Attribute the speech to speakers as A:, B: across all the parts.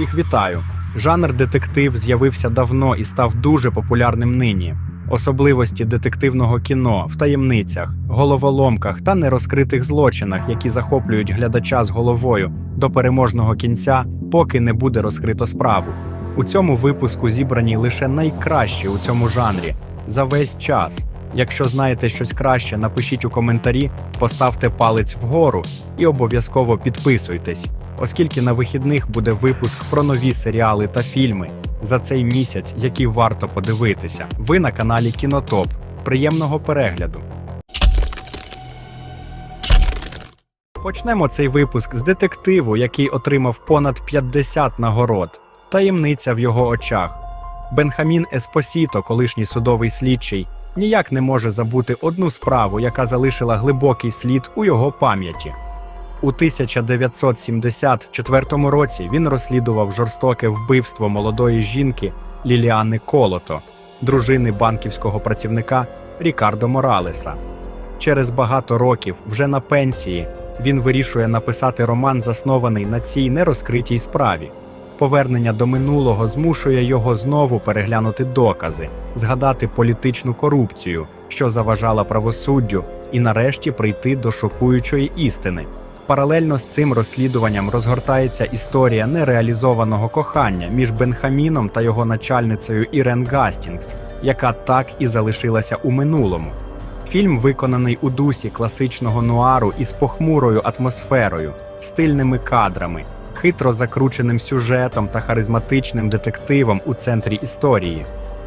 A: Усіх вітаю! Жанр детектив з'явився давно і став дуже популярним нині. Особливості детективного кіно в таємницях, головоломках та нерозкритих злочинах, які захоплюють глядача з головою до переможного кінця, поки не буде розкрито справу. У цьому випуску зібрані лише найкращі у цьому жанрі за весь час. Якщо знаєте щось краще, напишіть у коментарі, поставте палець вгору і обов'язково підписуйтесь, оскільки на вихідних буде випуск про нові серіали та фільми за цей місяць, які варто подивитися. Ви на каналі Кінотоп. Приємного перегляду. Почнемо цей випуск з детективу, який отримав понад 50 нагород. Таємниця в його очах. Бенхамін Еспосіто, колишній судовий слідчий, ніяк не може забути одну справу, яка залишила глибокий слід у його пам'яті. У 1974 році він розслідував жорстоке вбивство молодої жінки Ліліани Колото, дружини банківського працівника Рікардо Моралеса. Через багато років, вже на пенсії, він вирішує написати роман, заснований на цій нерозкритій справі. Повернення до минулого змушує його знову переглянути докази, згадати політичну корупцію, що заважала правосуддю, і нарешті прийти до шокуючої істини. Паралельно з цим розслідуванням розгортається історія нереалізованого кохання між Бенхаміном та його начальницею Ірен Гастінгс, яка так і залишилася у минулому. Фільм виконаний у дусі класичного нуару із похмурою атмосферою, стильними кадрами, хитро закрученим сюжетом та харизматичним детективом у центрі історії.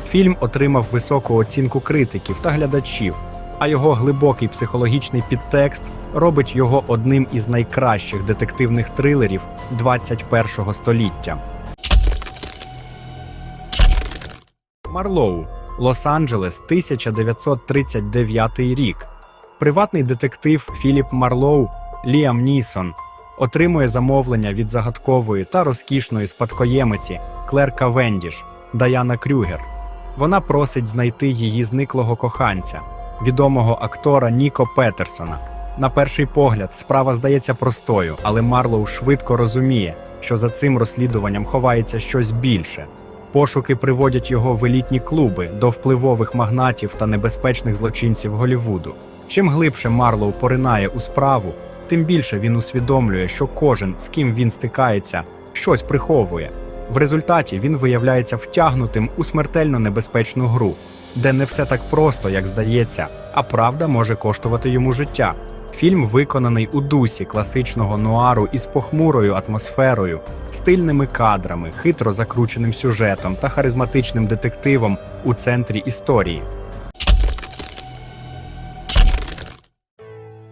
A: Фільм отримав високу оцінку критиків та глядачів, а його глибокий психологічний підтекст робить його одним із найкращих детективних трилерів 21-го століття. Марлоу, Лос-Анджелес, 1939 рік. Приватний детектив Філіп Марлоу Ліам Нісон отримує замовлення від загадкової та розкішної спадкоємиці Клер Кавендіш Даяна Крюгер. Вона просить знайти її зниклого коханця, відомого актора Ніко Петерсона. На перший погляд, справа здається простою, але Марлоу швидко розуміє, що за цим розслідуванням ховається щось більше. Пошуки приводять його в елітні клуби до впливових магнатів та небезпечних злочинців Голівуду. Чим глибше Марлоу поринає у справу, тим більше він усвідомлює, що кожен, з ким він стикається, щось приховує. В результаті він виявляється втягнутим у смертельно небезпечну гру, де не все так просто, як здається, а правда може коштувати йому життя. Фільм виконаний у дусі класичного нуару із похмурою атмосферою, стильними кадрами, хитро закрученим сюжетом та харизматичним детективом у центрі історії.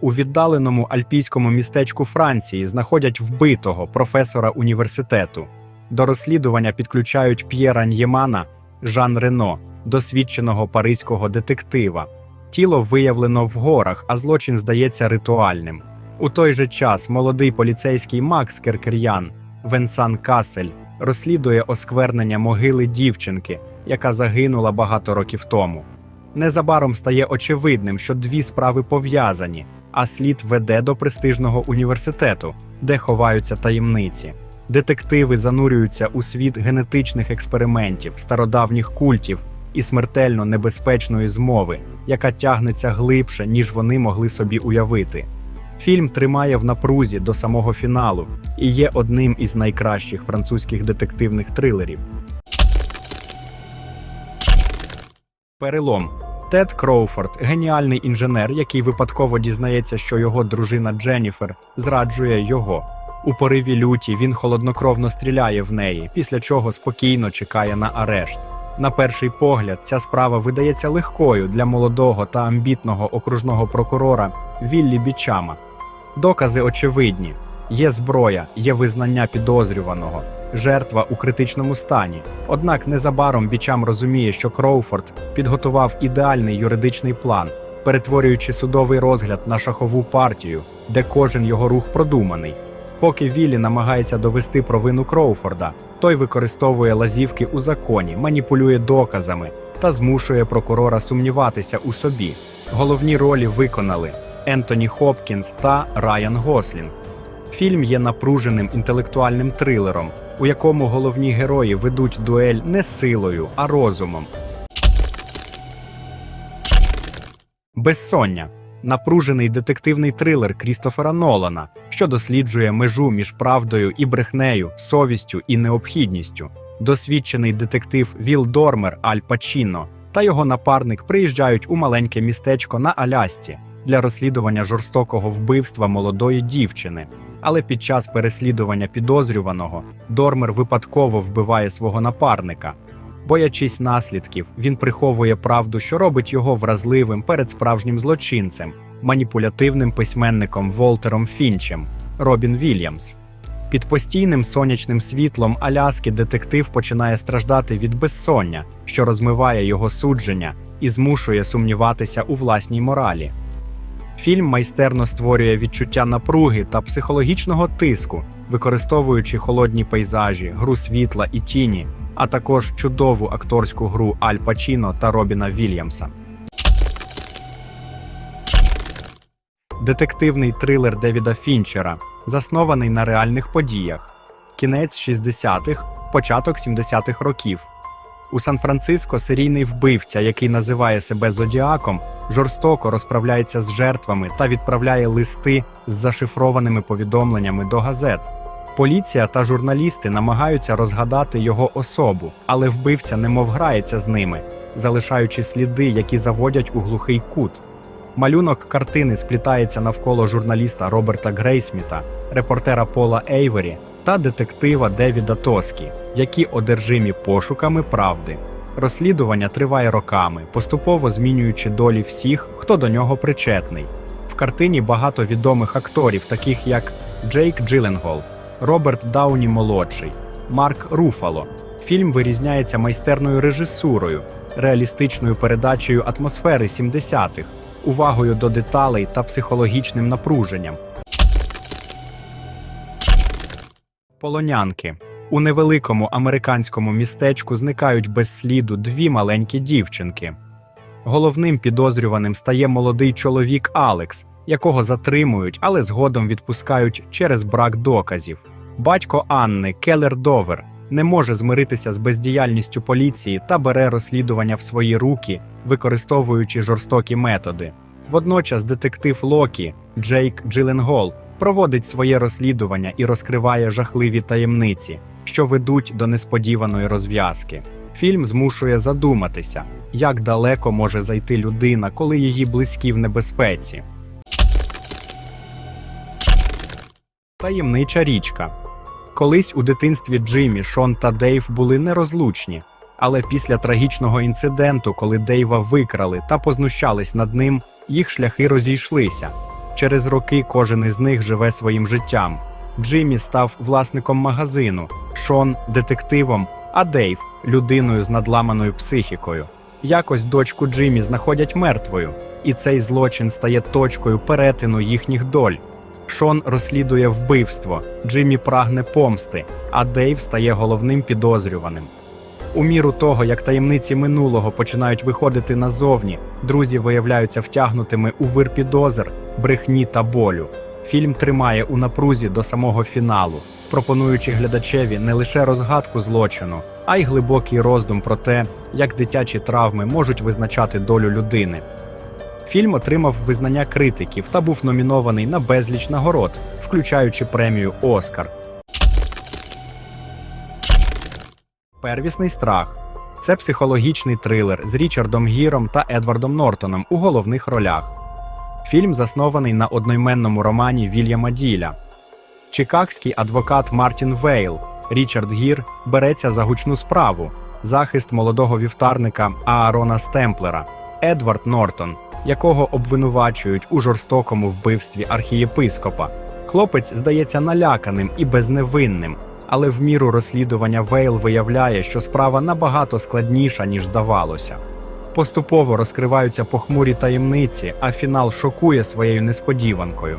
A: У віддаленому альпійському містечку Франції знаходять вбитого професора університету. До розслідування підключають П'єра Ньємана, Жан Рено, досвідченого паризького детектива. Тіло виявлено в горах, а злочин здається ритуальним. У той же час молодий поліцейський Макс Керкер'ян Венсан Касель розслідує осквернення могили дівчинки, яка загинула багато років тому. Незабаром стає очевидним, що дві справи пов'язані, а слід веде до престижного університету, де ховаються таємниці. Детективи занурюються у світ генетичних експериментів, стародавніх культів і смертельно небезпечної змови, яка тягнеться глибше, ніж вони могли собі уявити. Фільм тримає в напрузі до самого фіналу і є одним із найкращих французьких детективних трилерів. Перелом Тед Кроуфорд геніальний інженер, який випадково дізнається, що його дружина Дженніфер зраджує його. У пориві люті він холоднокровно стріляє в неї, після чого спокійно чекає на арешт. На перший погляд, ця справа видається легкою для молодого та амбітного окружного прокурора Віллі Бічама. Докази очевидні: є зброя, є визнання підозрюваного, жертва у критичному стані. Однак незабаром Бічам розуміє, що Кроуфорд підготував ідеальний юридичний план, перетворюючи судовий розгляд на шахову партію, де кожен його рух продуманий. Поки Віллі намагається довести провину Кроуфорда, той використовує лазівки у законі, маніпулює доказами та змушує прокурора сумніватися у собі. Головні ролі виконали Ентоні Хопкінс та Райан Гослінг. Фільм є напруженим інтелектуальним трилером, у якому головні герої ведуть дуель не силою, а розумом. Безсоння напружений детективний трилер Крістофера Нолана, що досліджує межу між правдою і брехнею, совістю і необхідністю. Досвідчений детектив Віл Дормер Аль Пачіно та його напарник приїжджають у маленьке містечко на Алясці для розслідування жорстокого вбивства молодої дівчини. Але під час переслідування підозрюваного Дормер випадково вбиває свого напарника. Боячись наслідків, він приховує правду, що робить його вразливим перед справжнім злочинцем, маніпулятивним письменником Волтером Фінчем, Робін Вільямс. Під постійним сонячним світлом Аляски детектив починає страждати від безсоння, що розмиває його судження і змушує сумніватися у власній моралі. Фільм майстерно створює відчуття напруги та психологічного тиску, використовуючи холодні пейзажі, гру світла і тіні, а також чудову акторську гру Аль Пачіно та Робіна Вільямса. Детективний трилер Девіда Фінчера, заснований на реальних подіях. Кінець 60-х, початок 70-х років. У Сан-Франциско серійний вбивця, який називає себе Зодіаком, жорстоко розправляється з жертвами та відправляє листи з зашифрованими повідомленнями до газет. Поліція та журналісти намагаються розгадати його особу, але вбивця немов грається з ними, залишаючи сліди, які заводять у глухий кут. Малюнок картини сплітається навколо журналіста Роберта Грейсміта, репортера Пола Ейвері та детектива Девіда Тоскі, які одержимі пошуками правди. Розслідування триває роками, поступово змінюючи долі всіх, хто до нього причетний. В картині багато відомих акторів, таких як Джейк Джилленгол, Роберт Дауні молодший, Марк Руфало. Фільм вирізняється майстерною режисурою, реалістичною передачею атмосфери 70-х, увагою до деталей та психологічним напруженням. Полонянки у невеликому американському містечку зникають без сліду дві маленькі дівчинки. Головним підозрюваним стає молодий чоловік Алекс, якого затримують, але згодом відпускають через брак доказів. Батько Анни Келлер Довер не може змиритися з бездіяльністю поліції та бере розслідування в свої руки, використовуючи жорстокі методи. Водночас детектив Локі Джейк Джилленгол проводить своє розслідування і розкриває жахливі таємниці, що ведуть до несподіваної розв'язки. Фільм змушує задуматися, як далеко може зайти людина, коли її близькі в небезпеці. Таємнича річка. Колись у дитинстві Джиммі, Шон та Дейв були нерозлучні, але після трагічного інциденту, коли Дейва викрали та познущались над ним, їх шляхи розійшлися. Через роки кожен із них живе своїм життям. Джиммі став власником магазину, Шон детективом, а Дейв людиною з надламаною психікою. Якось дочку Джиммі знаходять мертвою, і цей злочин стає точкою перетину їхніх доль. Шон розслідує вбивство, Джиммі прагне помсти, а Дейв стає головним підозрюваним. У міру того, як таємниці минулого починають виходити назовні, друзі виявляються втягнутими у вир підозр, брехні та болю. Фільм тримає у напрузі до самого фіналу, пропонуючи глядачеві не лише розгадку злочину, а й глибокий роздум про те, як дитячі травми можуть визначати долю людини. Фільм отримав визнання критиків та був номінований на безліч нагород, включаючи премію Оскар. Первісний страх це психологічний трилер з Річардом Гіром та Едвардом Нортоном у головних ролях. Фільм заснований на одноіменному романі Вільяма Діля. Чикагський адвокат Мартін Вейл Річард Гір береться за гучну справу захист молодого вівтарника Аарона Стемплера Едвард Нортон, якого обвинувачують у жорстокому вбивстві архієпископа. Хлопець здається наляканим і безневинним, але в міру розслідування Вейл виявляє, що справа набагато складніша, ніж здавалося. Поступово розкриваються похмурі таємниці, а фінал шокує своєю несподіванкою.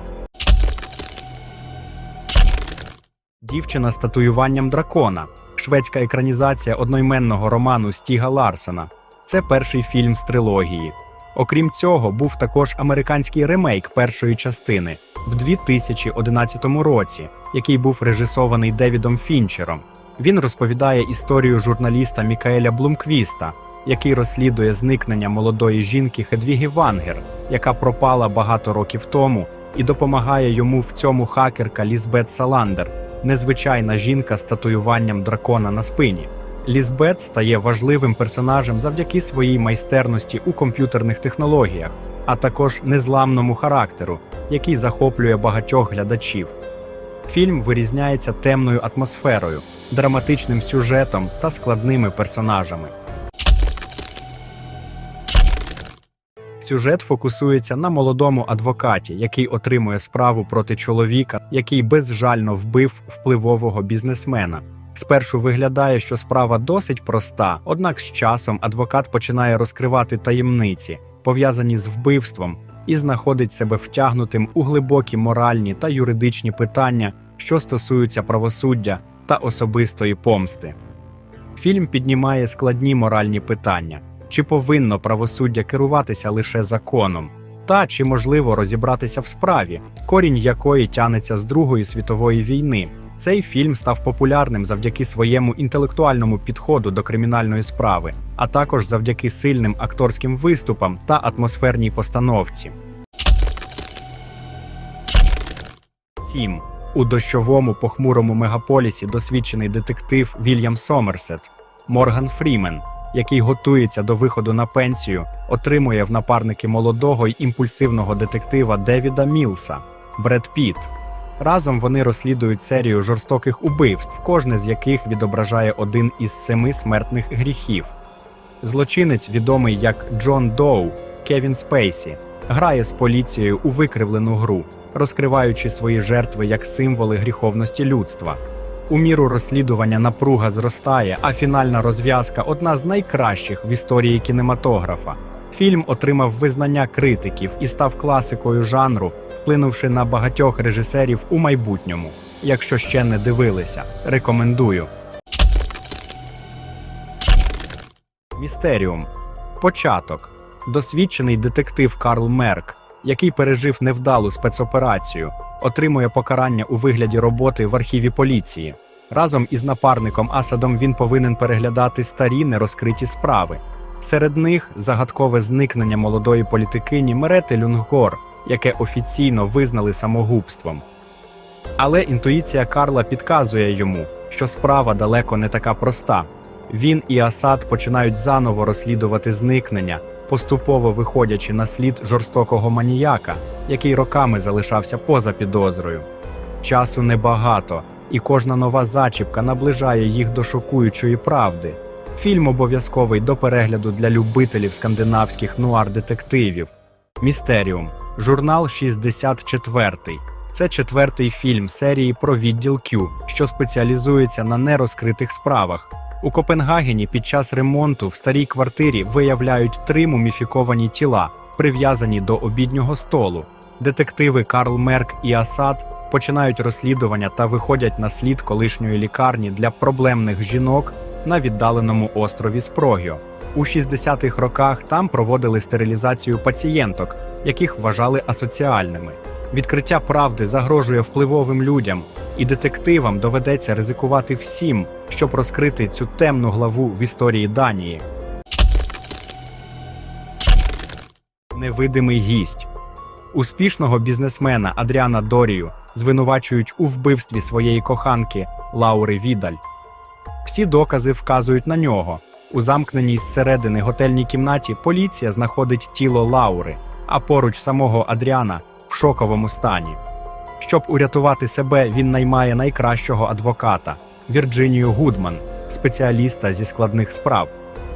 A: Дівчина з татуюванням дракона. Шведська екранізація одноіменного роману Стіга Ларсона. Це перший фільм з трилогії. Окрім цього, був також американський ремейк першої частини в 2011 році, який був режисований Девідом Фінчером. Він розповідає історію журналіста Мікаеля Блумквіста, який розслідує зникнення молодої жінки Хедвіги Вангер, яка пропала багато років тому, і допомагає йому в цьому хакерка Лізбет Саландер, незвичайна жінка з татуюванням дракона на спині. Лізбет стає важливим персонажем завдяки своїй майстерності у комп'ютерних технологіях, а також незламному характеру, який захоплює багатьох глядачів. Фільм вирізняється темною атмосферою, драматичним сюжетом та складними персонажами. Сюжет фокусується на молодому адвокаті, який отримує справу проти чоловіка, який безжально вбив впливового бізнесмена. Спершу виглядає, що справа досить проста, однак з часом адвокат починає розкривати таємниці, пов'язані з вбивством, і знаходить себе втягнутим у глибокі моральні та юридичні питання, що стосуються правосуддя та особистої помсти. Фільм піднімає складні моральні питання: чи повинно правосуддя керуватися лише законом, та чи можливо розібратися в справі, корінь якої тянеться з Другої світової війни. Цей фільм став популярним завдяки своєму інтелектуальному підходу до кримінальної справи, а також завдяки сильним акторським виступам та атмосферній постановці. 7. У дощовому похмурому мегаполісі досвідчений детектив Вільям Сомерсет Морган Фрімен, який готується до виходу на пенсію, отримує в напарники молодого й імпульсивного детектива Девіда Мілса Бред Піт. Разом вони розслідують серію жорстоких убивств, кожне з яких відображає один із семи смертних гріхів. Злочинець, відомий як Джон Доу, Кевін Спейсі, грає з поліцією у викривлену гру, розкриваючи свої жертви як символи гріховності людства. У міру розслідування напруга зростає, а фінальна розв'язка одна з найкращих в історії кінематографа. Фільм отримав визнання критиків і став класикою жанру, вплинувши на багатьох режисерів у майбутньому. Якщо ще не дивилися, рекомендую. Містеріум. Початок. Досвідчений детектив Карл Мерк, який пережив невдалу спецоперацію, отримує покарання у вигляді роботи в архіві поліції. Разом із напарником Асадом він повинен переглядати старі нерозкриті справи. Серед них загадкове зникнення молодої політикині Мерети Люнгор, яке офіційно визнали самогубством. Але інтуїція Карла підказує йому, що справа далеко не така проста. Він і Асад починають заново розслідувати зникнення, поступово виходячи на слід жорстокого маніяка, який роками залишався поза підозрою. Часу небагато, і кожна нова зачіпка наближає їх до шокуючої правди. Фільм обов'язковий до перегляду для любителів скандинавських нуар-детективів. Містеріум. Журнал 64. Це четвертий фільм серії про відділ Q, що спеціалізується на нерозкритих справах. У Копенгагені під час ремонту в старій квартирі виявляють три муміфіковані тіла, прив'язані до обіднього столу. Детективи Карл Мерк і Асад починають розслідування та виходять на слід колишньої лікарні для проблемних жінок на віддаленому острові Спрогіо. У 60-х роках там проводили стерилізацію пацієнток, яких вважали асоціальними. Відкриття правди загрожує впливовим людям, і детективам доведеться ризикувати всім, щоб розкрити цю темну главу в історії Данії. Невидимий гість успішного бізнесмена Адріана Дорію звинувачують у вбивстві своєї коханки Лаури Відаль. Всі докази вказують на нього. У замкненій зсередини готельній кімнаті поліція знаходить тіло Лаури, а поруч самого Адріана в шоковому стані. Щоб урятувати себе, він наймає найкращого адвоката Вірджинію Гудман, спеціаліста зі складних справ.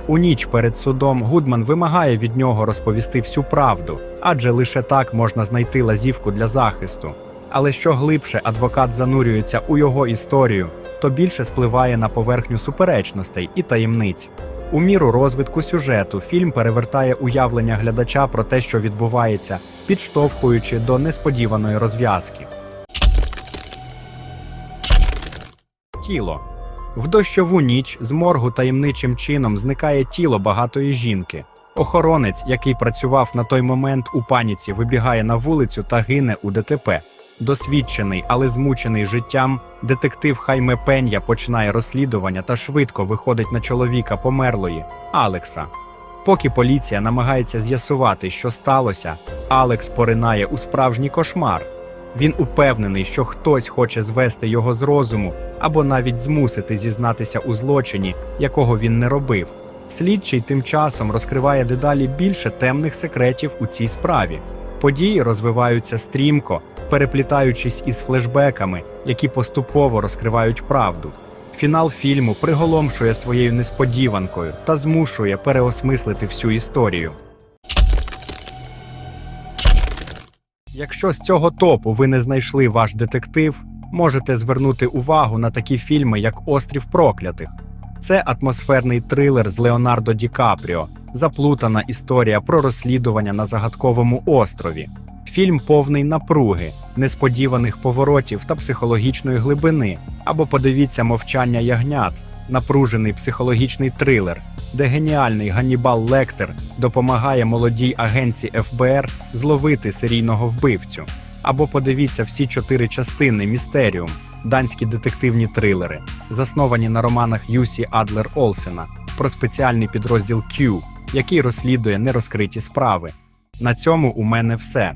A: У ніч перед судом Гудман вимагає від нього розповісти всю правду, адже лише так можна знайти лазівку для захисту. Але що глибше адвокат занурюється у його історію, то більше спливає на поверхню суперечностей і таємниць. У міру розвитку сюжету фільм перевертає уявлення глядача про те, що відбувається, підштовхуючи до несподіваної розв'язки. Тіло в дощову ніч з моргу таємничим чином зникає тіло багатої жінки. Охоронець, який працював на той момент у паніці, вибігає на вулицю та гине у ДТП. Досвідчений, але змучений життям, детектив Хайме Пен'я починає розслідування та швидко виходить на чоловіка померлої Алекса. Поки поліція намагається з'ясувати, що сталося, Алекс поринає у справжній кошмар. Він упевнений, що хтось хоче звести його з розуму або навіть змусити зізнатися у злочині, якого він не робив. Слідчий тим часом розкриває дедалі більше темних секретів у цій справі. Події розвиваються стрімко, переплітаючись із флешбеками, які поступово розкривають правду. Фінал фільму приголомшує своєю несподіванкою та змушує переосмислити всю історію. Якщо з цього топу ви не знайшли ваш детектив, можете звернути увагу на такі фільми, як Острів проклятих. Це атмосферний трилер з Леонардо Ді Капріо, заплутана історія про розслідування на загадковому острові. Фільм повний напруги, несподіваних поворотів та психологічної глибини. Або подивіться мовчання ягнят, напружений психологічний трилер, де геніальний Ганнібал Лектер допомагає молодій агенці ФБР зловити серійного вбивцю. Або подивіться всі чотири частини Містеріум, данські детективні трилери, засновані на романах Юсі Адлер Олсена про спеціальний підрозділ Q, який розслідує нерозкриті справи. На цьому у мене все.